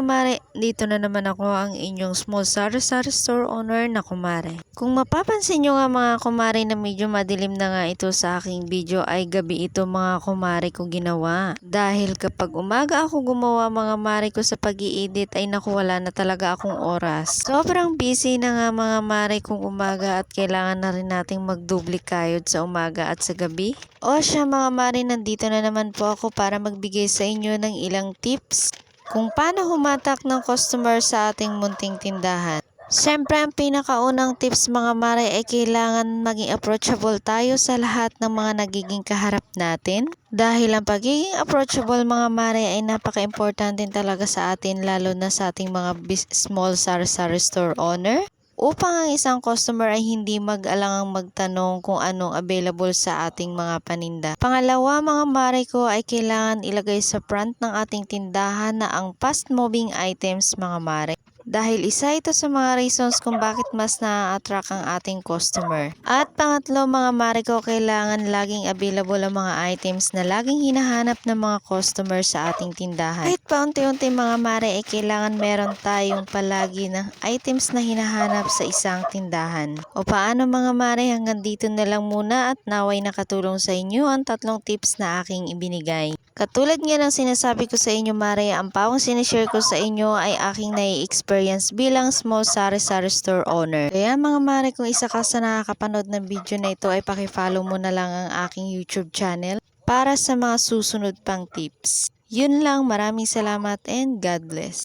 mga mare, dito na naman ako ang inyong small sari-sari store owner na kumare. Kung mapapansin nyo nga mga kumare na medyo madilim na nga ito sa aking video ay gabi ito mga kumare ko ginawa. Dahil kapag umaga ako gumawa mga mare ko sa pag edit ay naku wala na talaga akong oras. Sobrang busy na nga mga mare kung umaga at kailangan na rin nating magdubli sa umaga at sa gabi. O siya mga mare, nandito na naman po ako para magbigay sa inyo ng ilang tips kung paano humatak ng customer sa ating munting tindahan. Siyempre, ang pinakaunang tips mga mare ay kailangan maging approachable tayo sa lahat ng mga nagiging kaharap natin. Dahil ang pagiging approachable mga mare ay napaka-importante talaga sa atin lalo na sa ating mga small sari-sari store owner upang ang isang customer ay hindi mag-alangang magtanong kung anong available sa ating mga paninda. Pangalawa mga mare ko ay kailangan ilagay sa front ng ating tindahan na ang fast moving items mga mare. Dahil isa ito sa mga reasons kung bakit mas na-attract ang ating customer. At pangatlo mga mare ko, kailangan laging available ang mga items na laging hinahanap ng mga customer sa ating tindahan. Kahit paunti-unti mga mare, ay kailangan meron tayong palagi ng items na hinahanap sa isang tindahan. O paano mga mare, hanggang dito na lang muna at naway nakatulong sa inyo ang tatlong tips na aking ibinigay. Katulad nga ng sinasabi ko sa inyo Mare, ang pawang sinishare ko sa inyo ay aking nai-experience bilang small sari-sari store owner. Kaya mga Mare, kung isa ka sa nakakapanood ng video na ito ay pakifollow mo na lang ang aking YouTube channel para sa mga susunod pang tips. Yun lang, maraming salamat and God bless.